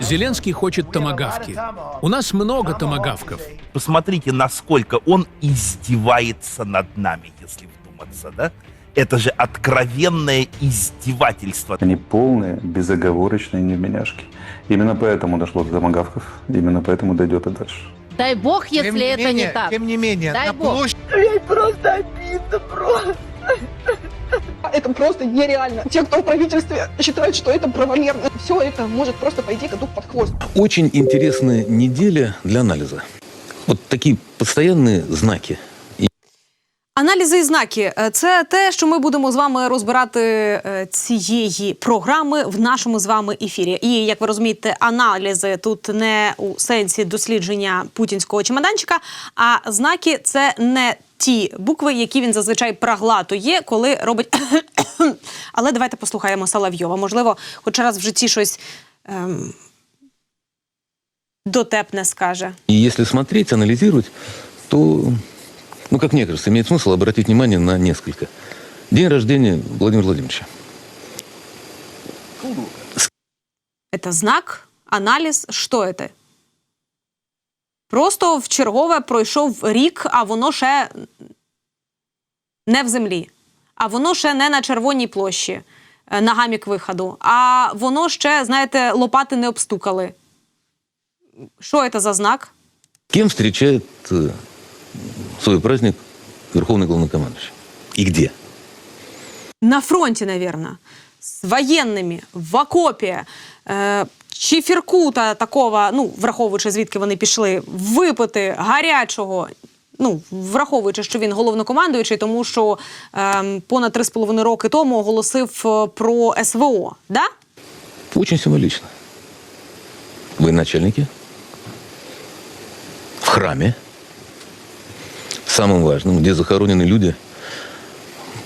Зеленский хочет томагавки. У нас много томагавков. Посмотрите, насколько он издевается над нами, если вдуматься, да? Это же откровенное издевательство. Они полные, безоговорочные невменяшки. Именно поэтому дошло до томагавков, именно поэтому дойдет и дальше. Дай бог, если Тем не это менее, не так. Тем не менее, Дай на бог. площади Это просто нереально. Те, кто в правительстве, считают, что это правомерно. Все это может просто пойти коту под хвост. Очень интересная неделя для анализа. Вот такие постоянные знаки. Аналізи і знаки Е, це те, що ми будемо з вами розбирати е, цієї програми в нашому з вами ефірі. І як ви розумієте, аналізи тут не у сенсі дослідження путінського чемоданчика, а знаки це не ті букви, які він зазвичай проглатує, коли робить. Але давайте послухаємо Соловйова. Можливо, хоч раз в житті щось ем, дотепне скаже. И если смотреть, анализировать, то, ну, как мне кажется, имеет смысл обратить внимание на несколько. День рождения Владимира Владимировича. Это знак, аналіз. Що це? Просто в чергове пройшов рік, а воно ще не в землі. А воно ще не на червоній площі е, на гамік виходу. А воно ще, знаєте, лопати не обстукали. Що це за знак? Кем встречает э, свой праздник Верховный Главнокомандующий? И где? На фронті, навірно, з воєнними, в окопі. Е, чи фіркута такого, ну, враховуючи, звідки вони пішли, випити гарячого. Ну, враховуючи, що він головнокомандуючий, тому що ем, понад 3,5 роки тому оголосив е, про СВО. Да? Очень символично. Военачальники в храме, самым важным, где захоронены люди,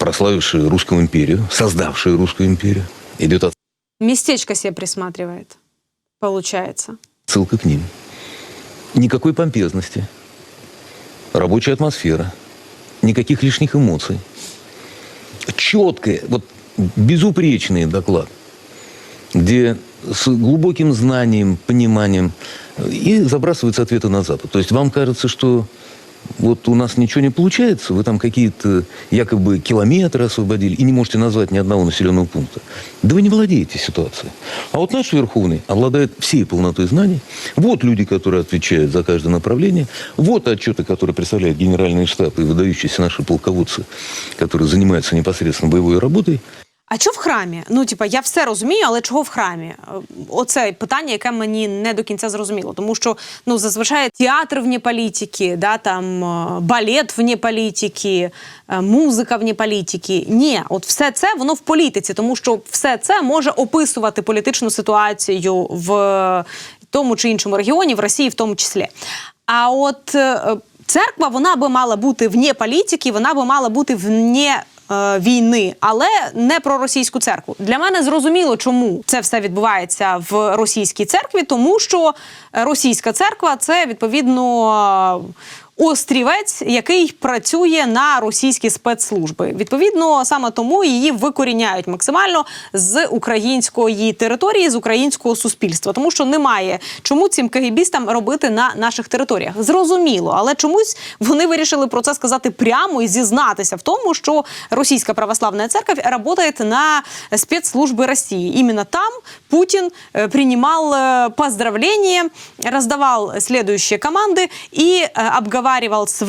прославившие русскую империю, создавшие русскую империю. Идет Местечко себе присматривает, получается. отсылка к ним. Никакой помпезности. Рабочая атмосфера. Никаких лишних эмоций. Четкая, вот безупречный доклад, где с глубоким знанием, пониманием и забрасываются ответы на Запад. То есть вам кажется, что вот у нас ничего не получается, вы там какие-то якобы километры освободили и не можете назвать ни одного населенного пункта. Да вы не владеете ситуацией. А вот наш Верховный обладает всей полнотой знаний. Вот люди, которые отвечают за каждое направление. Вот отчеты, которые представляют генеральный штаб и выдающиеся наши полководцы, которые занимаются непосредственно боевой работой. А чого в храмі? Ну, типа, я все розумію, але чого в храмі? Е, Оце питання, яке мені не до кінця зрозуміло. Тому що ну зазвичай театр вне політики, да, там е, балет вне політики, е, музика вне політики. Ні, от все це воно в політиці, тому що все це може описувати політичну ситуацію в тому чи іншому регіоні, в Росії в тому числі. А от церква вона би мала бути вне політики, вона би мала бути вне війни, але не про російську церкву. Для мене зрозуміло, чому це все відбувається в російській церкві, тому що е, російська церква це відповідно. Острівець, який працює на російські спецслужби, відповідно, саме тому її викоріняють максимально з української території, з українського суспільства, тому що немає чому цим кагібістам робити на наших територіях. Зрозуміло, але чомусь вони вирішили про це сказати прямо і зізнатися в тому, що російська православна церковь працює на спецслужби Росії. Іменно там Путін е, приймав е, поздравлення, роздавав следующие команди і е, обговаривал с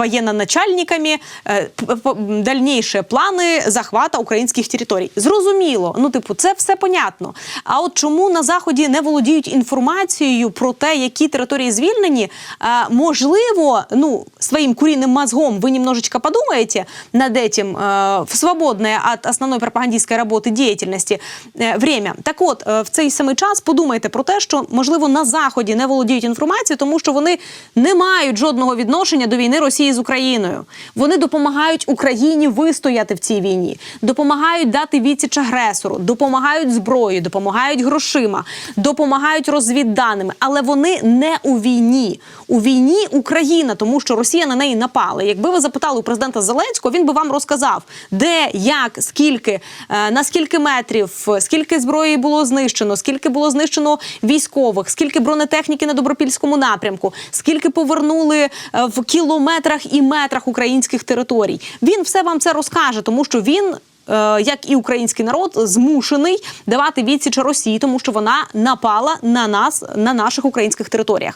п- дальнейшие плани захвата українських територій. Зрозуміло, ну типу, це все понятно. А от чому на заході не володіють інформацією про те, які території звільнені? Е, можливо, ну своїм курінним мозгом ви немножечко подумаєте над этим е, в свободне від основної пропагандистської роботи діяльності е, время. Так от в цей самий час подумайте про те, що можливо на заході не володіють інформацією, тому що вони не мають жодного відношення до війни Росії з Україною. Вони допомагають Україні вистояти в цій війні, допомагають дати відсіч агресору, допомагають зброєю, допомагають грошима, допомагають розвідданими. Але вони не у війні. У війні Україна, тому що Росія на неї напала. Якби ви запитали у президента Зеленського, він би вам розказав, де, як, скільки, е, на скільки метрів, скільки зброї було знищено, скільки було знищено військових, скільки бронетехніки на добропільському напрямку, скільки повернули е, в кілометрах і метрах українських територій. Він все вам це розкаже, тому що він. е, Як і український народ змушений давати відсіч Росії, тому що вона напала на нас на наших українських територіях.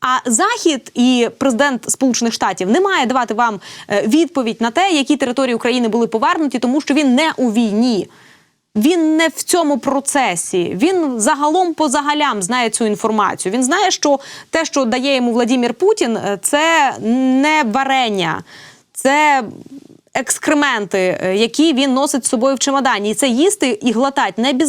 А Захід і президент Сполучених Штатів не має давати вам е, відповідь на те, які території України були повернуті, тому що він не у війні. Він не в цьому процесі. Він загалом по загалям знає цю інформацію. Він знає, що те, що дає йому Владимир Путін, е, це не варення, це екскременти, е, які він носить з собою в чемодані. І це їсти і глотати не обов'язково.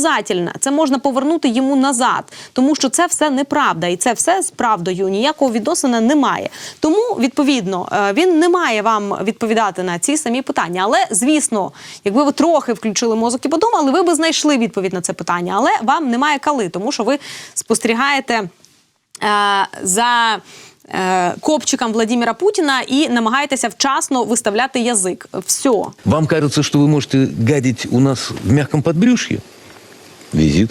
Це можна повернути йому назад, тому що це все неправда, і це все з правдою ніякого відносина немає. Тому відповідно е, він не має вам відповідати на ці самі питання. Але звісно, якби ви трохи включили мозок і подумали, ви би знайшли відповідь на це питання. Але вам немає кали, тому що ви спостерігаєте е, за. е, Копчиком Владимира Путіна і намагаєтеся вчасно виставляти язик. Все. Вам кажется, что вы можете гадить у нас в мягком подбрюшье? Визит,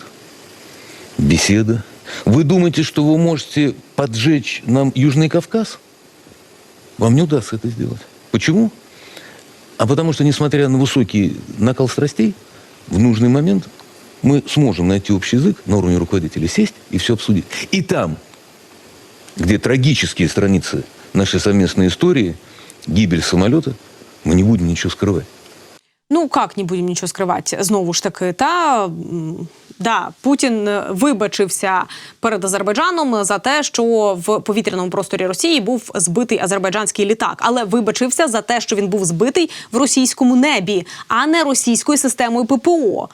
беседа. Вы думаете, что вы можете поджечь нам Южный Кавказ? Вам не удастся это сделать. Почему? А потому что, несмотря на высокий накал страстей, в нужный момент мы сможем найти общий язык на уровне руководителей, сесть и все обсудить. И там, где трагические страницы нашей совместной истории, гибель самолета, мы не будем ничего скрывать. Ну як не будемо нічого скривати? Знову ж таки, та м, да, Путін е, вибачився перед Азербайджаном за те, що в повітряному просторі Росії був збитий азербайджанський літак, але вибачився за те, що він був збитий в російському небі, а не російською системою ППО.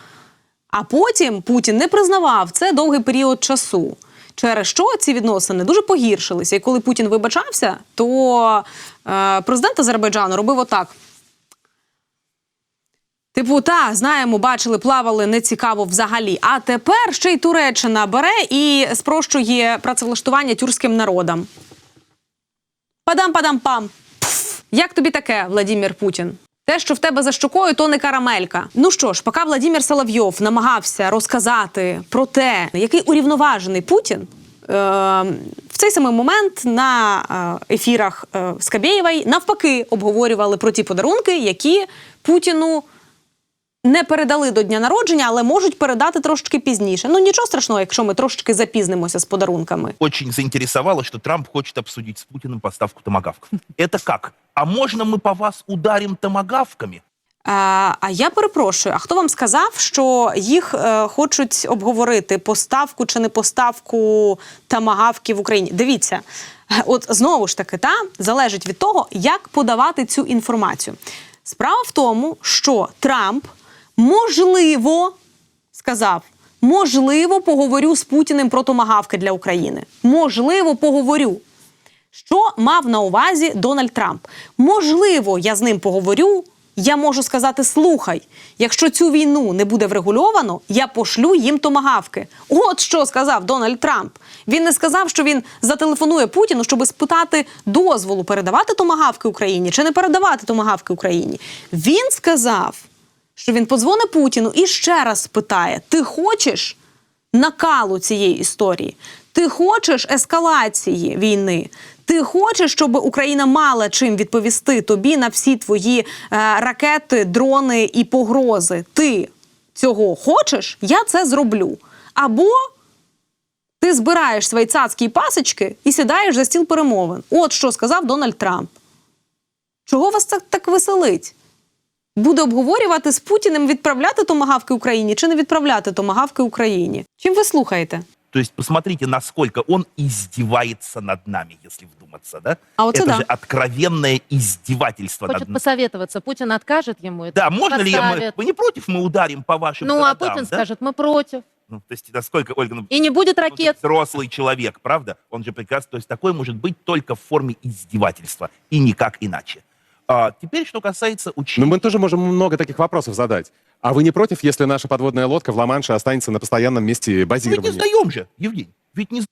А потім Путін не признавав це довгий період часу. Через що ці відносини дуже погіршилися. І коли Путін вибачався, то е, президент Азербайджану робив отак. Типу, та знаємо, бачили, плавали не цікаво взагалі. А тепер ще й Туреччина бере і спрощує працевлаштування тюркським народам. Падам-падам-пам. Як тобі таке, Владимир Путін? Те, що в тебе за щокою, то не карамелька. Ну що ж, поки Владимир Соловйов намагався розказати про те, який урівноважений Путін. е, В цей самий момент на е, ефірах е, Скабєєвої навпаки обговорювали про ті подарунки, які Путіну не передали до дня народження, але можуть передати трошки пізніше. Ну нічого страшного, якщо ми трошки запізнимося з подарунками. Очень заинтересовало, что Трамп хочет обсудить с Путиным поставку томагавков. Это как? А можно мы по вас ударим томагавками? А, а я перепрошую, а хто вам сказав, що їх е, хочуть обговорити поставку чи не поставку тамагавки в Україні? Дивіться, е, от знову ж таки, та залежить від того, як подавати цю інформацію. Справа в тому, що Трамп можливо сказав. Можливо, поговорю з Путіним про томагавки для України. Можливо, поговорю. Що мав на увазі Дональд Трамп? Можливо, я з ним поговорю. Я можу сказати: слухай, якщо цю війну не буде врегульовано, я пошлю їм томагавки. От що сказав Дональд Трамп. Він не сказав, що він зателефонує Путіну, щоб спитати дозволу передавати томагавки Україні чи не передавати томагавки Україні. Він сказав, що він подзвонить Путіну і ще раз спитає: Ти хочеш накалу цієї історії? Ти хочеш ескалації війни? Ти хочеш, щоб Україна мала чим відповісти тобі на всі твої е, ракети, дрони і погрози? Ти цього хочеш? Я це зроблю. Або ти збираєш свої цацькі пасочки і сідаєш за стіл перемовин. От що сказав Дональд Трамп. Чого вас це так веселить? Буде обговорювати з Путіним відправляти томагавки Україні чи не відправляти томагавки Україні. Чим ви слухаєте? То есть посмотрите, насколько он издевается над нами, если вдуматься, да? А вот это сюда. же откровенное издевательство Хочет над нами. посоветоваться. Путин откажет ему. это Да, можно ли я, мы, поставит. вы не против, мы ударим по вашим Ну, а городам, Путин да? скажет, мы против. Ну, то есть насколько, Ольга, ну, И не будет он же ракет. взрослый человек, правда? Он же прекрасно, то есть такое может быть только в форме издевательства и никак иначе. А, теперь, что касается Но учения. мы тоже можем много таких вопросов задать. А вы не против, если наша подводная лодка в Ла-Манше останется на постоянном месте Ведь не сдаем же, Евгений. Ведь не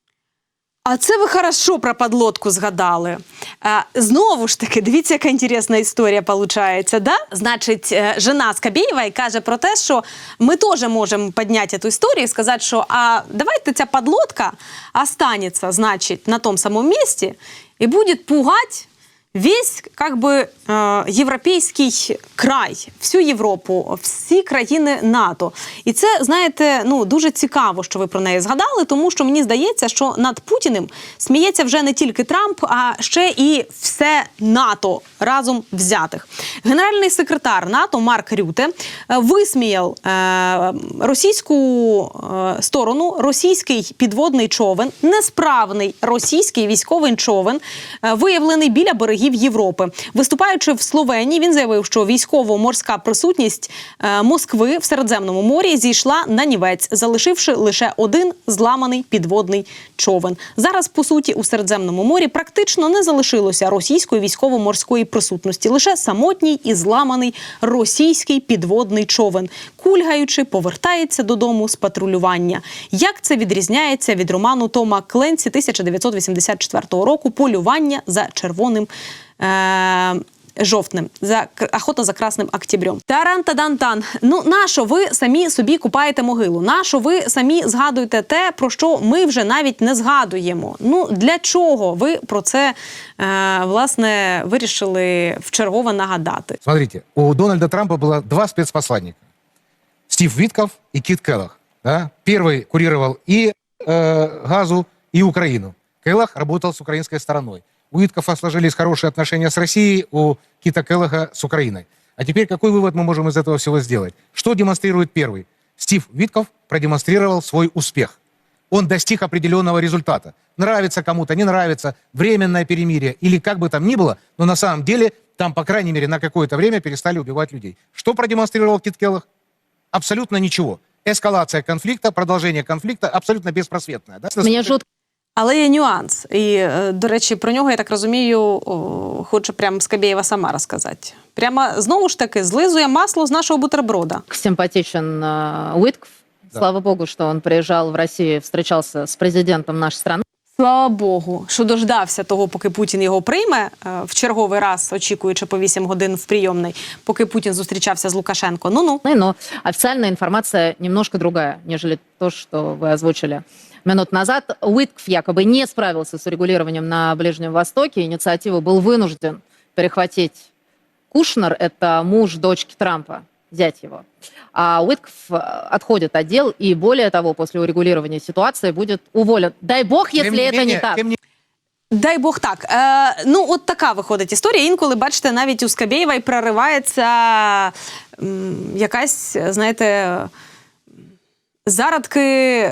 А це ви хорошо про подлодку згадали. А, знову ж таки, дивіться, яка інтересна історія виходить. Да? Значить, е, жена Скабєєва і каже про те, що ми теж можемо підняти цю історію і сказати, що а давайте ця подлодка останеться, значить, на тому самому місці і буде пугати весь как бы європейський край, всю Європу, всі країни НАТО. І це, знаєте, ну дуже цікаво, що ви про неї згадали, тому що мені здається, що над Путіним сміється вже не тільки Трамп, а ще і все НАТО разом взятих. Генеральний секретар НАТО Марк Рюте е, висміяв е, російську е, сторону, російський підводний човен, несправний російський військовий човен, виявлений біля берегів Європи. Виступаючи в Словенії, він заявив, що військово-морська присутність е, Москви в Середземному морі зійшла на нівець, залишивши лише один зламаний підводний човен. Зараз, по суті, у Середземному морі практично не залишилося російської військово-морської присутності, лише самотній і зламаний російський підводний човен, кульгаючи, повертається додому з патрулювання. Як це відрізняється від роману Тома Кленсі 1984 року Полювання за червоним. Е- Жовтним за к- охота за красним октябрем. Таран тадан тан. Ну нащо ви самі собі купаєте могилу? Нащо ви самі згадуєте те, про що ми вже навіть не згадуємо? Ну для чого ви про це е, власне вирішили вчергове нагадати? Смотрите, у Дональда Трампа было два спецпосланника. Стив Витков и Кит Келлах. Да? Первый курировал и э, Газу, и Украину. Келлах работал с украинской стороной. У Виткова сложились хорошие отношения с Россией, у Кита Келлаха с Украиной. А теперь какой вывод мы можем из этого всего сделать? Что демонстрирует первый? Стив Витков продемонстрировал свой успех. Он достиг определенного результата. Нравится кому-то, не нравится, временное перемирие или как бы там ни было, но на самом деле там, по крайней мере, на какое-то время перестали убивать людей. Что продемонстрировал Кит? Абсолютно ничего. Эскалация конфликта, продолжение конфликта абсолютно беспросветная. Да? Мне жутко Але є нюанс. І, е, до речі, про нього, я так розумію, о, хоче прям Скабєєва сама розказати. Прямо знову ж таки злизує масло з нашого бутерброда. симпатичен э, Уитков. Слава богу, что он приезжал в Россию, встречался с президентом нашей страны. Слава Богу, що дождався того, поки Путін його прийме е, в черговий раз, очікуючи по 8 годин в прийомний, поки Путін зустрічався з Лукашенко. Ну ну Но официальная информация немножко другая, нежели то, что вы озвучили минут назад. Уитков якобы не справился с урегулированием на Ближнем Востоке. Инициативу был вынужден перехватить Кушнер, это муж дочки Трампа, зять его. А Уитков э, отходит от дел, и более того, после урегулирования ситуации будет уволен. Дай бог, если Тем не это не менее- так. тем не дай Бог так. Е, ну, от така виходить історія. Інколи, бачите, навіть у Скабєєва й проривається м, якась, знаєте, зародки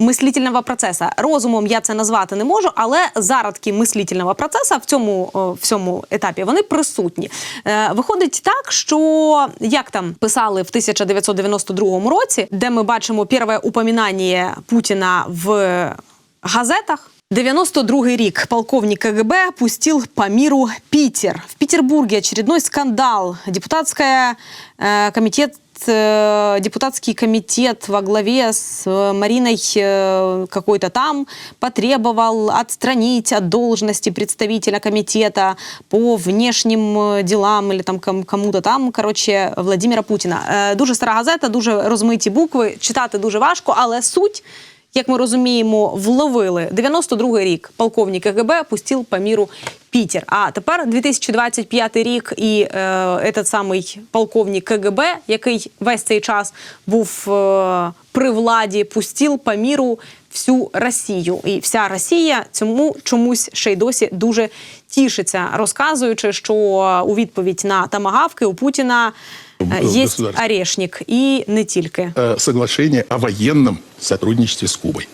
мислительного процеса. Розумом я це назвати не можу, але зародки мислительного процеса в цьому, в цьому етапі вони присутні. Е, виходить так, що як там писали в 1992 році, де ми бачимо перше упоминання Путіна в газетах. 92 рік полковник КГБ пустил по миру Питер. В Петербурге очередной скандал. Депутатская э, комитет э, депутатский комитет во главе с э, Мариной э, какой-то там потребовал отстранить от должности представителя комитета по внешним э, делам или там ком- кому-то там, короче, Владимира Путіна. Е, Дуже стара газета, дуже розмиті букви, читати дуже важко, але суть як ми розуміємо, вловили 92-й рік. Полковник КГБ пустив по міру Пітер. А тепер 2025 рік, і е, этот самий полковник КГБ, який весь цей час був е, при владі, пустив по міру всю Росію. І вся Росія цьому чомусь ще й досі дуже тішиться, розказуючи, що у відповідь на тамагавки у Путіна е, В є государстве. орешник, і не тільки. э, соглашение о военном сотрудничестве с Кубой.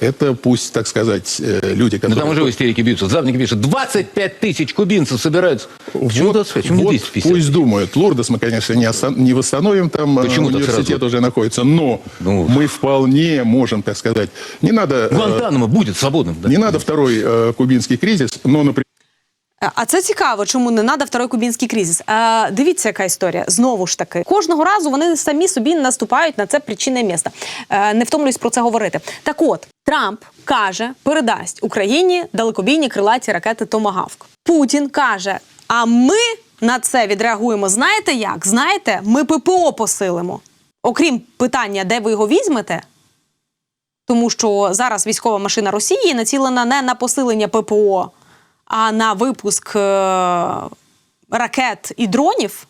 Это пусть, так сказать, э, люди, Ну которые... там уже в истерике бьются. Западники пишут, 25 тысяч кубинцев собираются. Почему Вот, 25? Почему не вот 250? пусть думают. Лурдос мы, конечно, не, оста- не восстановим, там э, Почему так университет сразу? уже находится, но Ну. мы вполне можем, так сказать, не надо, э, Гуантанамо будет свободным. да? не надо второй э, кубинский кризис, но, например, Е, А це цікаво, чому не треба второй кубінський кризис. А, дивіться, яка історія. Знову ж таки, кожного разу вони самі собі наступають на це причинне місце. Е, не втомлююсь про це говорити. Так от, Трамп каже, передасть Україні далекобійні крилаті ракети Томагавк. Путін каже: а ми на це відреагуємо. Знаєте як? Знаєте, ми ППО посилимо. Окрім питання, де ви його візьмете, тому що зараз військова машина Росії націлена не на посилення ППО, а на випуск е, ракет і дронів,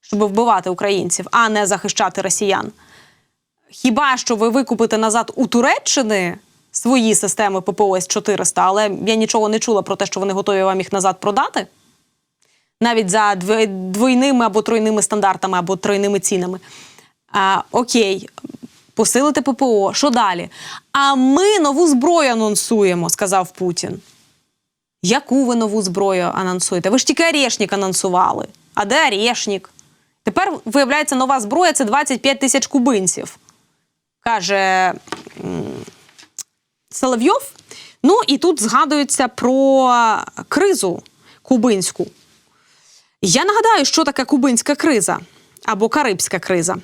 щоб вбивати українців, а не захищати росіян. Хіба що ви викупите назад у Туреччини свої системи ППО С-400, але я нічого не чула про те, що вони готові вам їх назад продати? Навіть за дв- двойними або тройними стандартами, або тройними цінами. А, окей, посилити ППО. Що далі? А ми нову зброю анонсуємо, сказав Путін. Яку ви нову зброю анонсуєте? Ви ж тільки Орешник анонсували. А де Орешник? Тепер виявляється нова зброя це 25 тисяч кубинців. Каже Соловйов. Ну і тут згадується про кризу кубинську. Я нагадаю, що таке кубинська криза або карибська криза.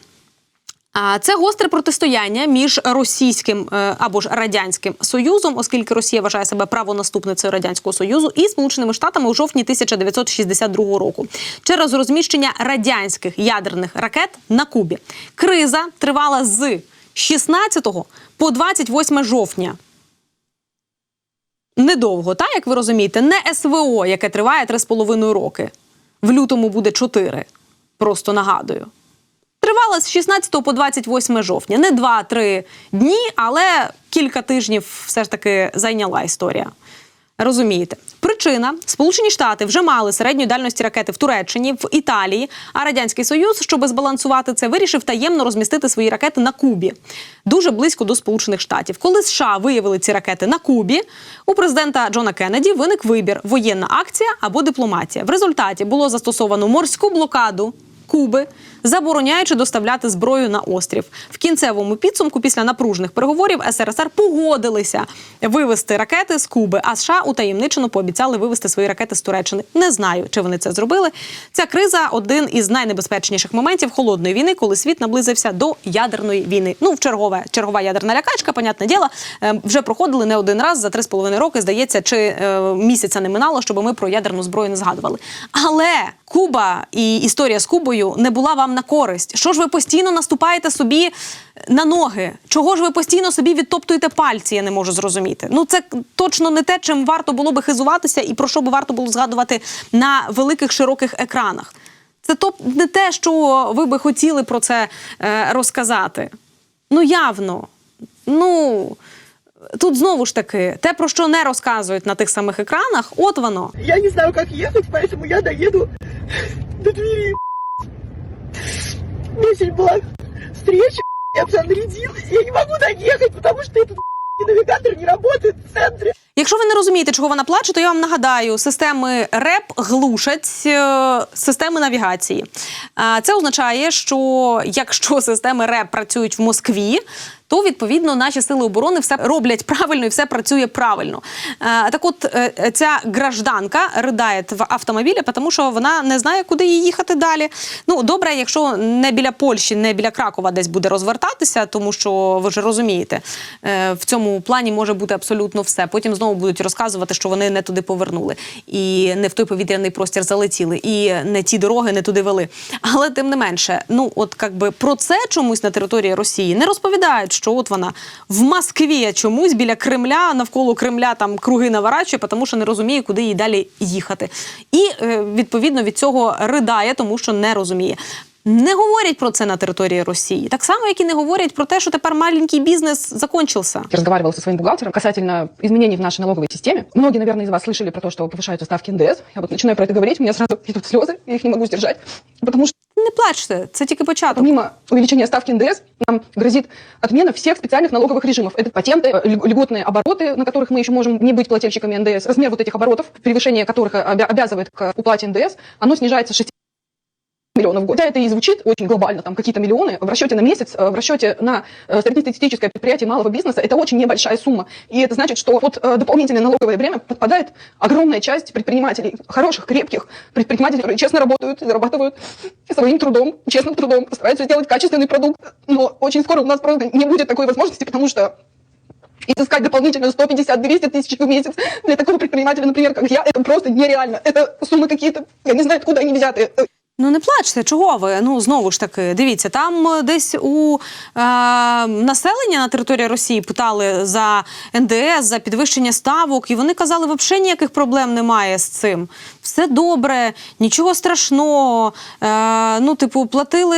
А це гостре протистояння між російським е, або ж радянським союзом, оскільки Росія вважає себе правонаступницею радянського союзу, і Сполученими Штатами у жовтні 1962 року через розміщення радянських ядерних ракет на Кубі. Криза тривала з 16 по 28 жовтня. Недовго, так як ви розумієте, не СВО, яке триває 3,5 роки. В лютому буде 4. Просто нагадую. Тривала з 16 по 28 жовтня. Не 2-3 дні, але кілька тижнів все ж таки зайняла історія. Розумієте? Причина: Сполучені Штати вже мали середньої дальності ракети в Туреччині, в Італії, а Радянський Союз, щоб збалансувати це, вирішив таємно розмістити свої ракети на Кубі, дуже близько до Сполучених Штатів. Коли США виявили ці ракети на Кубі, у президента Джона Кеннеді виник вибір: воєнна акція або дипломатія. В результаті було застосовано морську блокаду. Куби, забороняючи доставляти зброю на острів. В кінцевому підсумку, після напружених переговорів, СРСР погодилися вивести ракети з Куби, а США утаємничено пообіцяли вивести свої ракети з Туреччини. Не знаю, чи вони це зробили. Ця криза один із найнебезпечніших моментів холодної війни, коли світ наблизився до ядерної війни. Ну, в чергове чергова ядерна лякачка, понятне діло, е, вже проходили не один раз за три з половиною роки. Здається, чи е, місяця не минало, щоб ми про ядерну зброю не згадували. Але Куба і історія з Кубою не була вам на користь. Що ж ви постійно наступаєте собі на ноги? Чого ж ви постійно собі відтоптуєте пальці? Я не можу зрозуміти. Ну це точно не те, чим варто було би хизуватися, і про що би варто було згадувати на великих широких екранах. Це то не те, що ви би хотіли про це е, розказати. Ну явно. Ну тут знову ж таки, те, про що не розказують на тих самих екранах, от воно. Я не знаю, как ехать, поэтому я доеду до двери. Сегодня была встреча, я вся нарядилась, я не могу доехать, потому что этот навигатор не работает в центре. Якщо ви не розумієте, чого вона плаче, то я вам нагадаю, системи РЕП глушать е, системи навігації. Це означає, що якщо системи РЕП працюють в Москві, то відповідно наші сили оборони все роблять правильно і все працює правильно. Е, Так, от е, ця гражданка ридає в автомобілі, тому що вона не знає, куди їй їхати далі. Ну добре, якщо не біля Польщі, не біля Кракова десь буде розвертатися, тому що ви ж розумієте, е, в цьому плані може бути абсолютно все. Потім знову будуть розказувати, що вони не туди повернули і не в той повітряний простір залетіли, і не ті дороги не туди вели. Але тим не менше, ну от якби про це чомусь на території Росії не розповідають, що от вона в Москві чомусь біля Кремля, навколо Кремля там круги наворачує, тому що не розуміє, куди їй далі їхати. І е, відповідно від цього ридає, тому що не розуміє Не говорять про це на території Росії, так само, як і не говорять про те, що тепер маленький бізнес закончився. Я разговаривала со своим бухгалтером касательно изменений в нашей налоговой системе. Многие, наверное, из вас слышали про то, что повышаются ставки НДС. Я вот начинаю про это говорить, у меня сразу идут слезы, я их не могу сдержать, потому что Не плачте, це тільки початок. Помимо увеличения ставки НДС, нам грозит отмена всех специальных налоговых режимов. Это патенты, э, льг- льготные обороты, на которых мы еще можем не быть плательщиками НДС. Размер вот этих оборотов, превышение которых э, обя- обязывает к уплате НДС, оно снижается с 6 миллионов в год. Хотя это и звучит очень глобально, там какие-то миллионы, в расчете на месяц, э, в расчете на э, среднестатистическое предприятие малого бизнеса, это очень небольшая сумма. И это значит, что под э, дополнительное налоговое бремя подпадает огромная часть предпринимателей, хороших, крепких предпринимателей, которые честно работают, зарабатывают своим трудом, честным трудом, стараются сделать качественный продукт. Но очень скоро у нас просто не будет такой возможности, потому что изыскать дополнительно 150-200 тысяч в месяц для такого предпринимателя, например, как я, это просто нереально. Это суммы какие-то, я не знаю, откуда они взяты. Ну не плачте, чого ви? Ну знову ж таки, дивіться, там е, десь у е, населення на території Росії питали за НДС, за підвищення ставок, і вони казали, взагалі ніяких проблем немає з цим Все добре, нічого страшного. Е, ну, типу, платили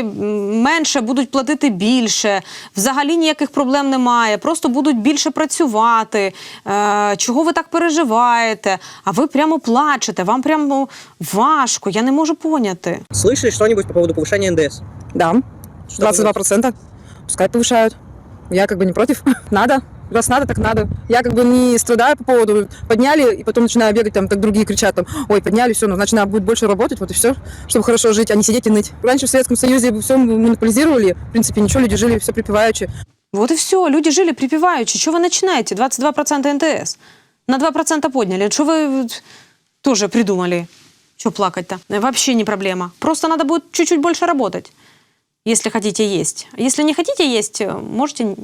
м, менше, будуть платити більше. Взагалі ніяких проблем немає. Просто будуть більше працювати. Е, чого ви так переживаєте? А ви прямо плачете, вам прямо важко. Я не можу поняти. Слышали что-нибудь по поводу повышения НДС? Да, Что вы- 22%. Пускай повышают. Я как бы не против. Надо. Раз надо, так надо. Я как бы не страдаю по поводу подняли, и потом начинаю бегать, там, так другие кричат, там, ой, подняли, все, ну, значит, надо будет больше работать, вот и все, чтобы хорошо жить, а не сидеть и ныть. Раньше в Советском Союзе все монополизировали, в принципе, ничего, люди жили все припеваючи. Вот и все. Люди жили припеваючи. Что вы начинаете? 22% НДС. На 2% подняли. Что вы тоже придумали? Что плакать-то? Э, Вообще не проблема. Просто надо будет чуть-чуть больше работать, если хотите есть. Если не хотите есть, э, можете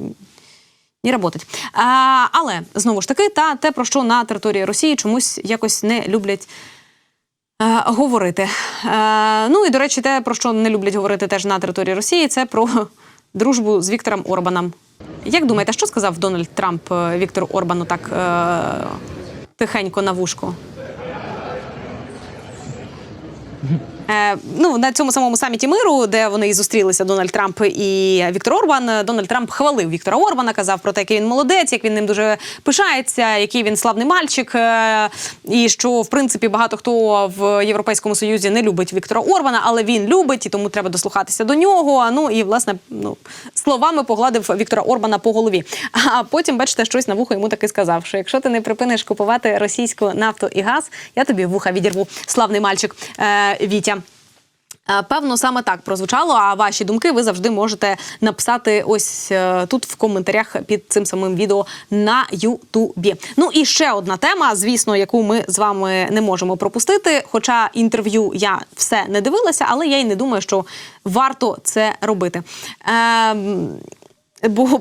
не работать. А, але, знову ж таки, та те, про що на території Росії чомусь якось не люблять е, говорити. Е, ну і, до речі, те, про що не люблять говорити теж на території Росії, це про дружбу з Віктором Орбаном. Як думаєте, що сказав Дональд Трамп е, Віктору Орбану так е, тихенько на вушко? Е, ну, на цьому самому саміті миру, де вони і зустрілися Дональд Трамп і Віктор Орбан. Дональд Трамп хвалив Віктора Орбана, казав про те, який він молодець, як він ним дуже пишається, який він славний мальчик. е, і що в принципі багато хто в Європейському Союзі не любить Віктора Орбана, але він любить, і тому треба дослухатися до нього. Ну і власне ну словами погладив Віктора Орбана по голові. А потім, бачите, щось на вухо йому таки сказав: що якщо ти не припиниш купувати російську нафту і газ, я тобі вуха відірву. Славний мальчик е, Вітя. Е, Певно, саме так прозвучало. А ваші думки ви завжди можете написати ось е, тут в коментарях під цим самим відео на Ютубі. Ну і ще одна тема, звісно, яку ми з вами не можемо пропустити. Хоча інтерв'ю я все не дивилася, але я й не думаю, що варто це робити. Е, бо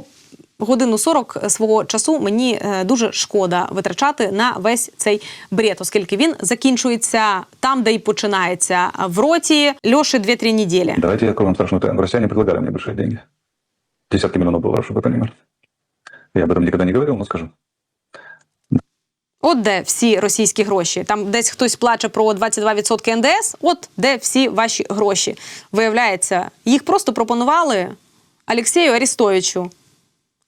годину 40 свого часу мені е, дуже шкода витрачати на весь цей бред, оскільки він закінчується там, де й починається в роті Льоші 2-3 неділі. Давайте я открою вам страшную тайну. Россияне предлагали мне большие деньги. Десятки миллионов долларов, чтобы вы понимали. Я об этом никогда не говорил, но скажу. От де всі російські гроші. Там десь хтось плаче про 22% НДС. От де всі ваші гроші. Виявляється, їх просто пропонували Олексію Арістовичу.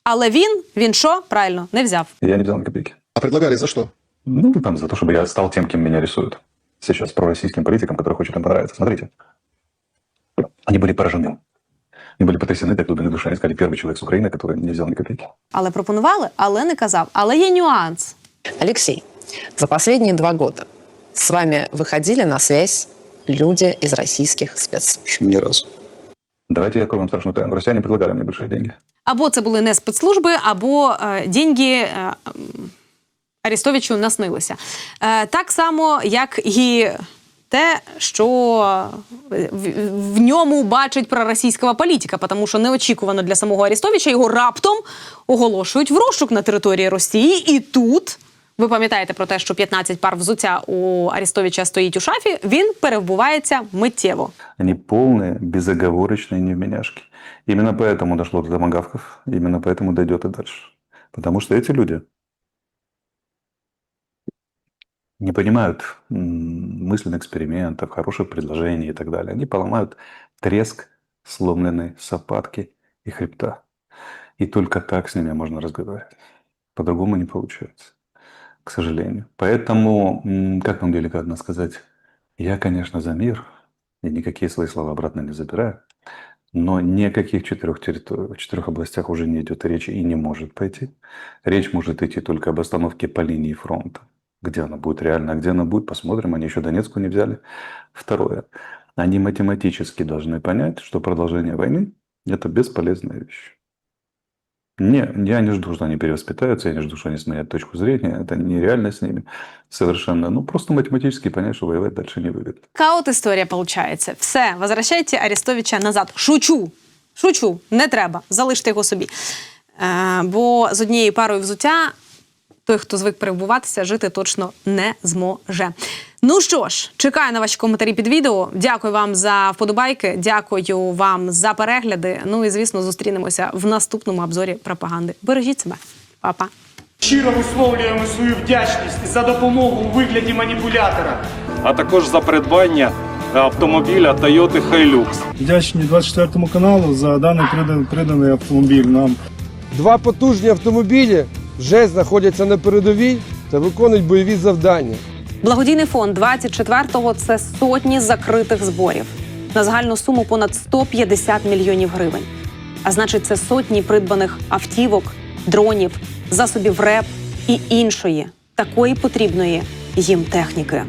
Але він, він що? Правильно, не взяв. Я не взял ни копейки. А предлагали за что? Ну, там, за то, чтобы я стал тем, кем меня рисуют. Сейчас пророссийским политикам, который хочет им понравиться. Смотрите. Они были поражены. Они были потрясены до глубины души. Они сказали, первый человек с Украины, который не взял ни копейки. Але пропонували, але не казав. Але є нюанс. Алексей, за последние два года с вами выходили на связь люди из российских спецслужб? Ни разу. Давайте я открою вам страшную тайну. Россияне предлагали мне большие деньги. Або це були не спецслужби, або е, деньги е, м, Арестовичу наснилися. Е, так само, як і те, що в, в ньому бачить проросійська політика, тому що неочікувано для самого Арестовича його раптом оголошують в розшук на території Росії. І тут, ви пам'ятаєте про те, що 15 пар взуття у Арестовича стоїть у шафі, він перебувається миттєво. Они полные, безоговорочные невменяшки. Именно поэтому дошло до томогавков. Именно поэтому дойдет и дальше. Потому что эти люди не понимают мысленных экспериментов, хороших предложений и так далее. Они поломают треск сломленной сапатки и хребта. И только так с ними можно разговаривать. По-другому не получается, к сожалению. Поэтому, как вам деликатно сказать, я, конечно, за мир, Я никакие свои слова обратно не забираю. Но ни о каких четырех, территори- четырех областях уже не идет речи и не может пойти. Речь может идти только об остановке по линии фронта. Где она будет реально, а где она будет, посмотрим. Они еще Донецку не взяли. Второе. Они математически должны понять, что продолжение войны – это бесполезная вещь. Не, я не жду, что они перевоспитаются, я не жду, что они сменят точку зрения. Это нереально с ними совершенно. Ну, просто математически понять, что воевать дальше не выгодно. Така от історія. Все, возвращайте Арестовича назад. Шучу. Шучу, не треба. Залиште його собі. Е, бо з однією парою взуття той, хто звик перебуватися, жити точно не зможе. Ну що ж, чекаю на ваші коментарі під відео. Дякую вам за вподобайки. Дякую вам за перегляди. Ну і звісно, зустрінемося в наступному обзорі пропаганди. Бережіть себе, Па-па. Щиро висловлюємо свою вдячність за допомогу у вигляді маніпулятора. а також за придбання автомобіля Toyota Hilux. Вдячні 24 каналу за даний приданий, приданий автомобіль нам. Два потужні автомобілі вже знаходяться на передовій та виконують бойові завдання. Благодійний фонд 24-го – це сотні закритих зборів на загальну суму понад 150 мільйонів гривень. А значить, це сотні придбаних автівок, дронів, засобів РЕП і іншої такої потрібної їм техніки.